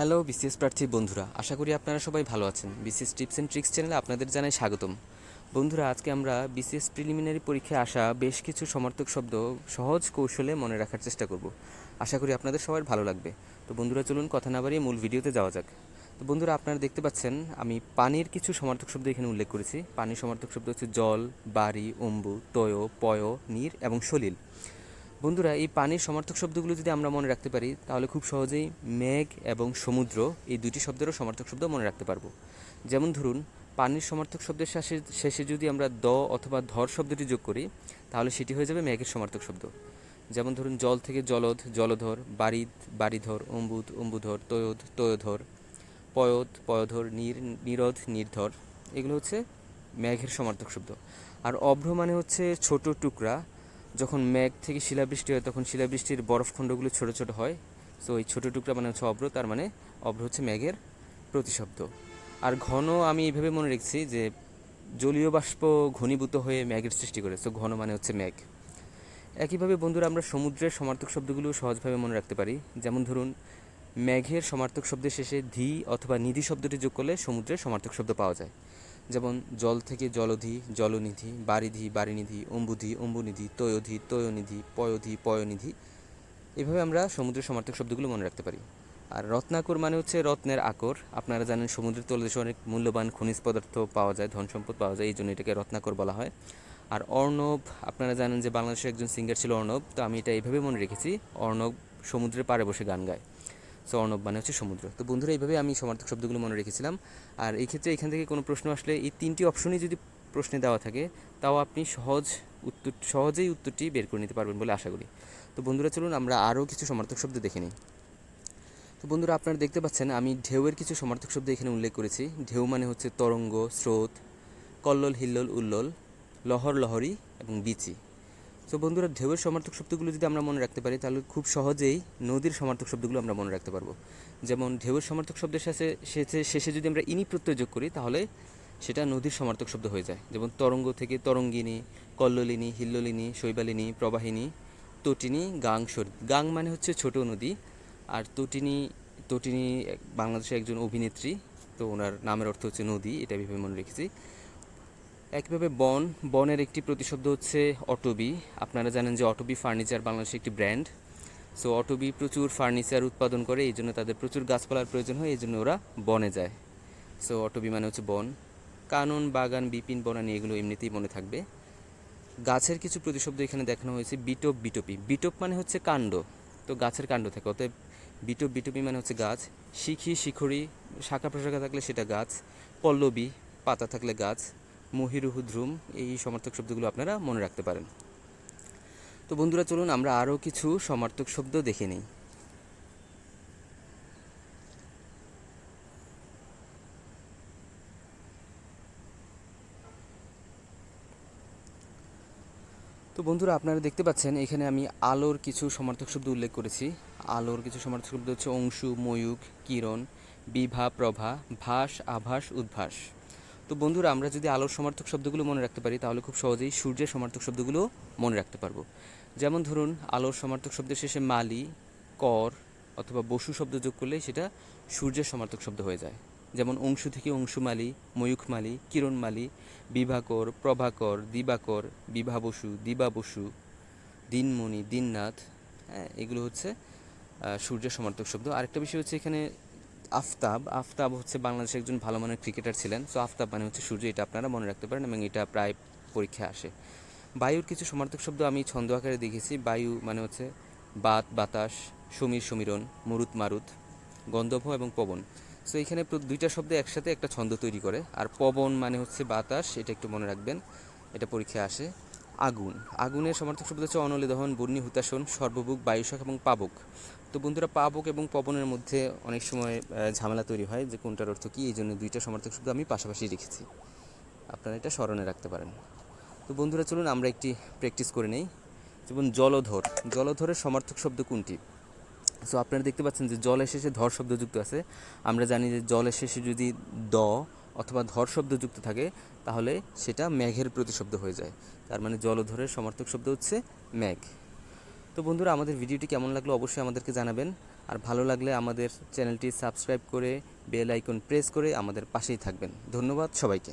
Hello, BCS প্রার্থী বন্ধুরা, আশা করি আপনারা সবাই ভালো আছেন। বিসিএস টিপস অ্যান্ড ট্রিক্স চ্যানেলে আপনাদের জানাই স্বাগতম। বন্ধুরা, আজকে আমরা বিসিএস প্রিলিমিনারি পরীক্ষায় আসা বেশ কিছু সমর্থক শব্দ সহজ কৌশলে মনে রাখার চেষ্টা করব। আশা করি আপনাদের সবার ভালো লাগবে। তো বন্ধুরা, চলুন কথা না বাড়িয়ে মূল ভিডিওতে যাওয়া যাক। তো বন্ধুরা, আপনারা দেখতে পাচ্ছেন, আমি পানির কিছু সমর্থক শব্দ এখানে উল্লেখ করেছি। পানির সমর্থক শব্দ হচ্ছে জল, বাড়ি, অম্বু, তয়, পয়, নীর এবং সলিল। বন্ধুরা, এই পানির সমর্থক শব্দগুলো যদি আমরা মনে রাখতে পারি, তাহলে খুব সহজেই মেঘ এবং সমুদ্র এই দুটি শব্দেরও সমর্থক শব্দ মনে রাখতে পারব। যেমন ধরুন, পানির সমর্থক শব্দের শেষে শেষে যদি আমরা দ অথবা ধর শব্দটি যোগ করি, তাহলে সেটি হয়ে যাবে মেঘের সমর্থক শব্দ। যেমন ধরুন, জল থেকে জলধ, জলধর বাড়িদ বাড়িধর অম্বুদ অম্বুধর, তয়োধ, তয়োধর পয়দ পয়ধর, নীর, নিরোধ, নির্ধর, এগুলো হচ্ছে মেঘের সমর্থক শব্দ। আর অভ্র মানে হচ্ছে ছোট টুকরা যখন মেঘ থেকে শিলাবৃষ্টি হয়, তখন শিলাবৃষ্টির বরফখণ্ডগুলো ছোট ছোট হয়। সো এই ছোটো টুকরা মানে হচ্ছে অভ্র, তার মানে অভ্র হচ্ছে মেঘের প্রতিশব্দ। আর ঘন আমি এইভাবে মনে রেখেছি যে জলীয় বাষ্প ঘনীভূত হয়ে মেঘের সৃষ্টি করে। সো ঘন মানে হচ্ছে মেঘ। একইভাবে বন্ধুরা, আমরা সমুদ্রের সমার্থক শব্দগুলো সহজভাবে মনে রাখতে পারি। যেমন ধরুন, মেঘের সমার্থক শব্দের শেষে ধি অথবা নিধি শব্দটি যোগ করলে সমুদ্রের সমার্থক শব্দ পাওয়া যায়। যেমন জল থেকে জলধি, জলনিধি, বারিধি, বারিনিধি, অম্বুধি, অম্বুনিধি, তয়োধি, তয়োনিধি, পয়োধি, পয়নিধি। এভাবে আমরা সমুদ্রের সমার্থক শব্দগুলো মনে রাখতে পারি। আর রত্নাকর মানে হচ্ছে রত্নের আকর। আপনারা জানেন সমুদ্রের তলদেশে অনেক মূল্যবান খনিজ পদার্থ পাওয়া যায়, ধন সম্পদ পাওয়া যায়, এই জন্য এটাকে রত্নাকর বলা হয়। আর অর্ণব, আপনারা জানেন যে বাংলাদেশের একজন সিঙ্গার ছিল অর্ণব, তো আমি এটা এইভাবে মনে রেখেছি, অর্ণব সমুদ্রের পাড়ে বসে গান গায়। সো অর্ণব মানে হচ্ছে সমুদ্র। তো বন্ধুরা, এইভাবে আমি সমার্থক শব্দগুলো মনে রেখেছিলাম। আর এই ক্ষেত্রে এখান থেকে কোনো প্রশ্ন আসলে এই তিনটি অপশনই যদি প্রশ্নে দেওয়া থাকে, তাও আপনি সহজ উত্তর, সহজেই উত্তরটি বের করে নিতে পারবেন বলে আশা করি। তো বন্ধুরা, চলুন আমরা আরও কিছু সমার্থক শব্দ দেখে নিই। তো বন্ধুরা, আপনারা দেখতে পাচ্ছেন আমি ঢেউয়ের কিছু সমার্থক শব্দ এখানে উল্লেখ করেছি। ঢেউ মানে হচ্ছে তরঙ্গ, স্রোত, কল্লোল, হিল্লোল, উল্লোল, লহর, লহরি এবং বিচি। তো বন্ধুরা, ঢেউয়ের সমার্থক শব্দগুলো যদি আমরা মনে রাখতে পারি, তাহলে খুব সহজেই নদীর সমার্থক শব্দগুলো আমরা মনে রাখতে পারব। যেমন, ঢেউয়ের সমার্থক শব্দের সাথে শেষে শেষে যদি আমরা ইনি প্রত্যয় যোগ করি, তাহলে সেটা নদীর সমার্থক শব্দ হয়ে যায়। যেমন, তরঙ্গ থেকে তরঙ্গিনী, কল্লোলিনী, হিল্লোলিনী, শৈবালিনী, প্রবাহিনী, তটিনী গাং গাং মানে হচ্ছে ছোট নদী, আর তটিনী তটিনী বাংলাদেশের একজন অভিনেত্রী, তো ওনার নামের অর্থ হচ্ছে নদী, এটা ভেবে মনে রেখেছি। একইভাবে বন, বনের একটি প্রতিশব্দ হচ্ছে অটোবি। আপনারা জানেন যে অটোবি ফার্নিচার বাংলাদেশের একটি ব্র্যান্ড। সো অটোবি প্রচুর ফার্নিচার উৎপাদন করে, এই জন্য তাদের প্রচুর গাছপালার প্রয়োজন হয়, এই জন্য ওরা বনে যায়। সো অটোবি মানে হচ্ছে বন। কানন, বাগান, বিপিন, বনানি, এগুলো এমনিতেই মনে থাকবে। গাছের কিছু প্রতিশব্দ এখানে দেখানো হয়েছে, বিটোপ, বিটোপি। বিটোপ মানে হচ্ছে কাণ্ড। তো গাছের কাণ্ড থাকে, অতএব বিটোপ, বিটোপি মানে হচ্ছে গাছ। শিখি শিখরি শাখা প্রশাখা থাকলে সেটা গাছ। পল্লবী, পাতা থাকলে গাছ। মহিরুহু ধ্রুম এই সমার্থক শব্দগুলো আপনারা মনে রাখতে পারেন। তো বন্ধুরা, চলুন আমরা আরও কিছু সমার্থক শব্দ দেখে নিই। তো বন্ধুরা, আপনারা দেখতে পাচ্ছেন, এখানে আমি আলোর কিছু সমার্থক শব্দ উল্লেখ করেছি। আলোর কিছু সমার্থক শব্দ হচ্ছে অংশু, ময়ূক, কিরণ, বিভা, প্রভা, ভাস, আভাস, উদ্ভাস। তো বন্ধুরা, আমরা যদি আলোর সমার্থক শব্দগুলো মনে রাখতে পারি, তাহলে খুব সহজেই সূর্যের সমার্থক শব্দগুলো মনে রাখতে পারব। যেমন ধরুন, আলোর সমার্থক শব্দের শেষে মালি, কর অথবা বসু শব্দ যোগ করলে সেটা সূর্যের সমার্থক শব্দ হয়ে যায়। যেমন অংশু থেকে অংশুমালি ময়ূখমালি কিরণমালি বিভাকর, প্রভাকর, দিবাকর বিভা বসু দিবা বসু দিনমণি, দিননাথ হ্যাঁ এগুলো হচ্ছে সূর্যের সমার্থক শব্দ। আরেকটা বিষয় হচ্ছে এখানে আফতাব আফতাব হচ্ছে বাংলাদেশের একজন ভালো মানের ক্রিকেটার ছিলেন। সো আফতাব মানে হচ্ছে সূর্য, এটা আপনারা মনে রাখতে পারেন এবং এটা প্রায় পরীক্ষায় আসে। বায়ুর কিছু সমার্থক শব্দ আমি ছন্দ আকারে দেখেছি। বায়ু মানে হচ্ছে বাত, বাতাস, সমীর, সমীরণ, মরুত, মারুত গন্ধর্ব এবং পবন। সো এখানে দুইটা শব্দ একসাথে একটা ছন্দ তৈরি করে। আর পবন মানে হচ্ছে বাতাস, এটা একটু মনে রাখবেন, এটা পরীক্ষায় আসে। আগুন। আগুনের সমর্থক শব্দ হচ্ছে অনলে দহন বর্ণি হুতাসন সর্ববুক বায়ুশাখ এবং পাবক। তো বন্ধুরা, পাবক এবং পবনের মধ্যে অনেক সময় ঝামেলা তৈরি হয় যে কোনটার অর্থ কী, এই জন্য দুইটা সমর্থক শব্দ আমি পাশাপাশি রেখেছি। আপনারা এটা স্মরণে রাখতে পারেন। তো বন্ধুরা, চলুন আমরা একটি প্র্যাকটিস করে নেই। যেমন জলধর। জলধরের সমর্থক শব্দ কোনটি? সো আপনারা দেখতে পাচ্ছেন যে জলের শেষে ধর শব্দ যুক্ত আছে। আমরা জানি যে জলের শেষে যদি দ অথবা ধর শব্দ যুক্ত থাকে, তাহলে সেটা মেঘের প্রতিশব্দ হয়ে যায়। তার মানে জলধরের সমর্থক শব্দ হচ্ছে মেঘ। তো বন্ধুরা, আমাদের ভিডিওটি কেমন লাগল অবশ্যই আমাদেরকে জানাবেন। আর ভালো লাগলে আমাদের চ্যানেলটি সাবস্ক্রাইব করে বেল আইকন প্রেস করে আমাদের পাশেই থাকবেন। ধন্যবাদ সবাইকে।